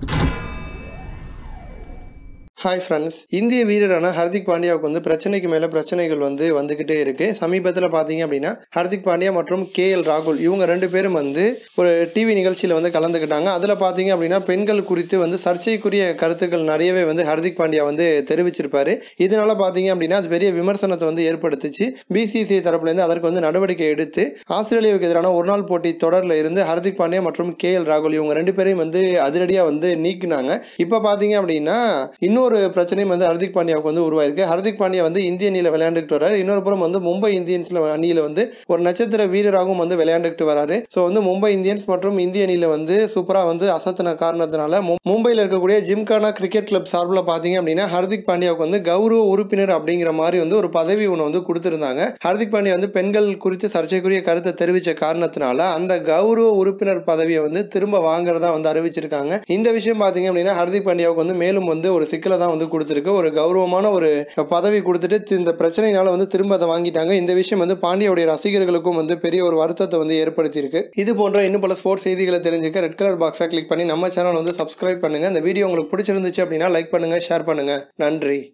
you hi friends இந்திய வீரரான ஹர்திக் பாண்டியாவுக்கு வந்து பிரச்சனைக்கு மேலே பிரச்சனைகள் வந்து வந்துக்கிட்டே இருக்கு. சமீபத்தில் பார்த்தீங்க அப்படின்னா ஹர்திக் பாண்டியா மற்றும் கே எல் ராகுல் இவங்க ரெண்டு பேரும் வந்து ஒரு டிவி நிகழ்ச்சியில் வந்து கலந்துக்கிட்டாங்க அதில் பார்த்தீங்க அப்படின்னா பெண்கள் குறித்து வந்து சர்ச்சைக்குரிய கருத்துக்கள் நிறையவே வந்து ஹர்திக் பாண்டியா வந்து தெரிவிச்சிருப்பாரு. இதனால பார்த்தீங்க அப்படின்னா அது பெரிய விமர்சனத்தை வந்து ஏற்படுத்துச்சு. பிசிசிஐ தரப்புலேருந்து அதற்கு வந்து நடவடிக்கை எடுத்து ஆஸ்திரேலியாவுக்கு எதிரான ஒரு நாள் போட்டி தொடரில் இருந்து ஹர்திக் பாண்டியா மற்றும் கே எல் ராகுல் இவங்க ரெண்டு பேரையும் வந்து அதிரடியாக வந்து நீக்கினாங்க. இப்போ பார்த்தீங்க அப்படின்னா இன்னொரு ஒரு பிரச்சனையும் வந்து ஹர்திக் பாண்டியாவுக்கு வந்து உருவாயிருக்கு. ஹர்திக் பாண்டியா வந்து இந்திய அணியில் விளையாண்டுட்டு வராரு இன்னொரு புறம் வந்து மும்பை இந்தியன்ஸ்ல அணியில் வந்து ஒரு நட்சத்திர வீரராகவும் வந்து விளையாண்டுட்டு வராரு ஸோ வந்து மும்பை இந்தியன்ஸ் மற்றும் இந்திய அணியில் வந்து சூப்பராக வந்து அசத்தின காரணத்தினால மும்பையில் இருக்கக்கூடிய ஜிம்கானா கிரிக்கெட் கிளப் சார்பில் பார்த்தீங்க அப்படின்னா ஹர்திக் பாண்டியாவுக்கு வந்து கௌரவ உறுப்பினர் அப்படிங்கிற மாதிரி வந்து ஒரு பதவி ஒன்று வந்து கொடுத்துருந்தாங்க. ஹர்திக் பாண்டியா வந்து பெண்கள் குறித்து சர்ச்சைக்குரிய கருத்தை தெரிவித்த காரணத்தினால அந்த கௌரவ உறுப்பினர் பதவியை வந்து திரும்ப வாங்குறதா வந்து அறிவிச்சிருக்காங்க. இந்த விஷயம் பார்த்தீங்க அப்படின்னா ஹர்திக் பாண்டியாவுக்கு வந்து மேலும் வந்து ஒரு சிக்கலை தான் வந்து கொடுத்துருக்கு. ஒரு கௌரவமான ஒரு பதவி கொடுத்துட்டு தி- இந்த பிரச்சனையினால வந்து திரும்ப அதை வாங்கிட்டாங்க. இந்த விஷயம் வந்து பாண்டியாவுடைய ரசிகர்களுக்கும் வந்து பெரிய ஒரு வருத்தத்தை வந்து ஏற்படுத்தியிருக்கு. இது போன்ற இன்னும் பல ஸ்போர்ட்ஸ் செய்திகளை தெரிஞ்சுக்க ரெட் கலர் பாக்ஸை கிளிக் பண்ணி நம்ம சேனல் வந்து சப்ஸ்கிரைப் பண்ணுங்க. இந்த வீடியோ உங்களுக்கு பிடிச்சிருந்துச்சு அப்படின்னா லைக் பண்ணுங்க ஷேர் பண்ணுங்க. நன்றி.